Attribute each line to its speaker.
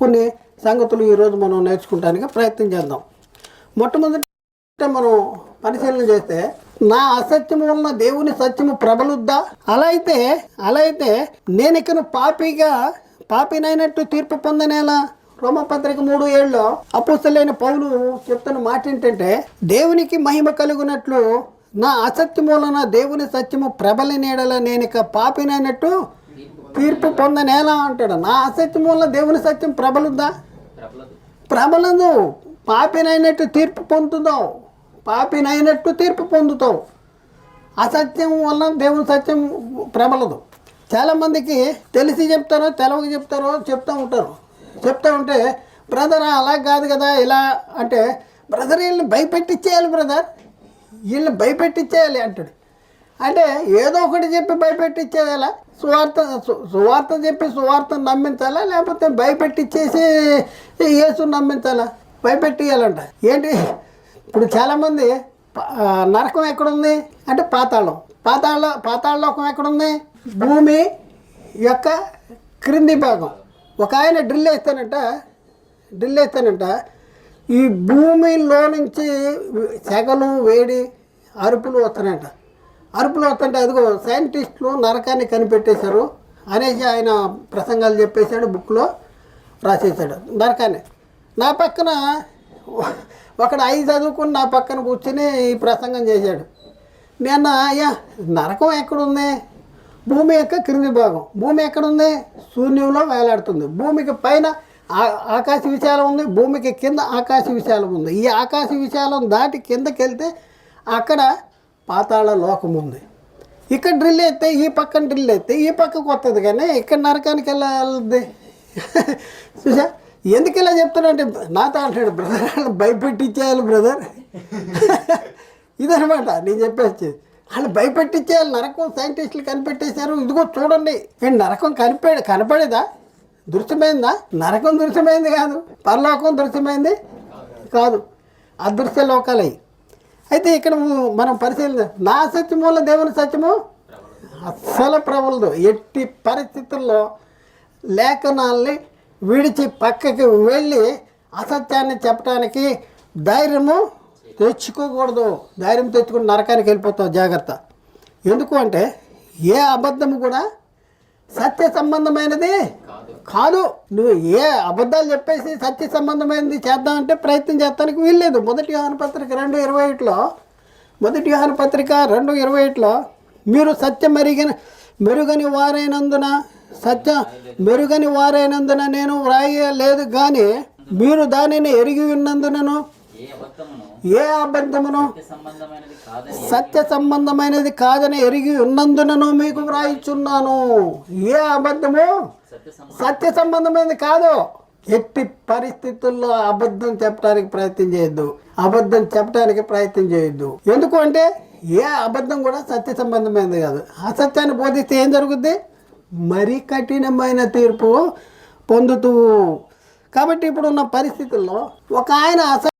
Speaker 1: కొన్ని సంగతులు ఈరోజు మనం నేర్చుకుంటానికి ప్రయత్నం చేద్దాం. మొట్టమొదటి మనం పరిశీలన చేస్తే నా అసత్యము వలన దేవుని సత్యము ప్రబలుద్దా? అలా అయితే అలా అయితే నేను ఇక్కడ పాపిగా పాపినైనట్టు తీర్పు పొందనేలా? రోమపత్రిక మూడు ఏళ్ళలో అపుస్తలైన పౌలు చెప్తున్న మాట ఏంటంటే దేవునికి మహిమ కలుగునట్లు నా అసత్యము వలన దేవుని సత్యము ప్రబలినేడల నేను ఇక పాపినైనట్టు తీర్పు పొందనేలా అంటాడు. నా అసత్యము వలన దేవుని సత్యం ప్రబలుద్దా?
Speaker 2: ప్రబలదు.
Speaker 1: ప్రబలదు. పాపినైనట్టు తీర్పు పొందుతావు. పాపినైనట్టు తీర్పు పొందుతావు. అసత్యం వల్ల దేవుని సత్యం ప్రబలదు. చాలామందికి తెలిసి చెప్తారో తెలవక చెప్తారో చెప్తూ ఉంటారు. చెప్తూ ఉంటే బ్రదర్ అలా కాదు కదా ఇలా అంటే బ్రదర్ వీళ్ళని భయపెట్టిచ్చేయాలి బ్రదర్. వీళ్ళని భయపెట్టిచ్చేయాలి అంటాడు. అంటే ఏదో ఒకటి చెప్పి భయపెట్టిచ్చేయాలా? సువార్త సువార్త చెప్పి సువార్త నమ్మించాలా? లేకపోతే భయపెట్టిచ్చేసి యేసు నమ్మించాలా? భయపెట్టియాలంట ఏంటి? ఇప్పుడు చాలామంది నరకం ఎక్కడుంది? అంటే పాతాళం. పాతాళ పాతాళలోకం ఎక్కడుంది? భూమి యొక్క క్రింది భాగం. ఒక ఆయన డ్రిల్ వేస్తానంట డ్రిల్ వేస్తానంట ఈ భూమిలో నుంచి సెగలు వేడి అరుపులు వస్తానంట అరుపులు వస్తుంటే అదిగో సైంటిస్టులు నరకాన్ని కనిపెట్టేశారు అనేసి ఆయన ప్రసంగాలు చెప్పేశాడు బుక్లో రాసేసాడు నరకాన్ని. నా పక్కన ఒకడు ఐదు చదువుకుని నా పక్కన కూర్చుని ఈ ప్రసంగం చేశాడు. నేను అయ్యా నరకం ఎక్కడుంది? భూమి యొక్క క్రింది భాగం. భూమి ఎక్కడుంది? శూన్యంలో వేలాడుతుంది. భూమికి పైన ఆకాశ విశాలం ఉంది. భూమికి కింద ఆకాశ విశాలం ఉంది. ఈ ఆకాశ విశాలం దాటి కిందకి వెళ్తే అక్కడ పాతాళ లోకం ఉంది. ఇక్కడ డ్రిల్ అయితే ఈ పక్కన డ్రిల్ అయితే ఈ పక్కకు వస్తుంది కానీ ఇక్కడ నరకానికి వెళ్ళాలి చూసా ఎందుకు ఇలా చెప్తానంటే నాతో అంటాడు బ్రదర్ వాళ్ళు భయపెట్టించేయాలి బ్రదర్ ఇదనమాట నేను చెప్పేసి వాళ్ళు భయపెట్టించేయాలి నరకం సైంటిస్టులు కనిపెట్టేశారు. ఇదిగో చూడండి ఏంటి నరకం కనిపే కనపడేదా? దృశ్యమైందా? నరకం దృశ్యమైంది కాదు పరలోకం దృశ్యమైంది కాదు. అదృశ్య లోకాలయ్యి అయితే ఇక్కడ మనం పరిశీలన నా సత్యము వల్ల దేవుని సత్యము అస్సలు ప్రబలదు. ఎట్టి పరిస్థితుల్లో లేఖనాల్ని విడిచి పక్కకి వెళ్ళి అసత్యాన్ని చెప్పడానికి ధైర్యము తెచ్చుకోకూడదు. ధైర్యం తెచ్చుకుని నరకానికి వెళ్ళిపోతావు జాగ్రత్త. ఎందుకు అంటే ఏ అబద్ధము కూడా సత్య సంబంధమైనది
Speaker 2: కాదు
Speaker 1: నువ్వు ఏ అబద్ధాలు చెప్పేసి సత్య సంబంధమైనది చేద్దామంటే ప్రయత్నం చేస్తానికి వీల్లేదు. మొదటి వ్యవహార పత్రిక రెండు ఇరవై ఒకటిలో మొదటి వ్యవహార పత్రిక రెండు ఇరవై ఒకటిలో మీరు సత్య మెరుగిన మెరుగని వారైనందున సత్య మెరుగని వారైనందున నేను వ్రాయలేదు కానీ మీరు దానిని ఎరిగి ఉన్నందునను
Speaker 2: ఏ అబద్ధమును సత్య సంబంధమైనది కాదని
Speaker 1: ఎరిగి ఉన్నందునను మీకు వ్రాయిచున్నాను. ఏ అబద్ధము? సత్య సంబంధమైనది కాదు. ఎట్టి పరిస్థితుల్లో అబద్ధం చెప్పడానికి ప్రయత్నం చేయొద్దు. అబద్ధం చెప్పడానికి ప్రయత్నం చేయొద్దు. ఎందుకు అంటే ఏ అబద్ధం కూడా సత్య సంబంధమైనది కాదు. అసత్యాన్ని బోధిస్తే ఏం జరుగుద్ది? మరీ కఠినమైన తీర్పు పొందుతూ. కాబట్టి ఇప్పుడున్న పరిస్థితుల్లో ఒక ఆయన అస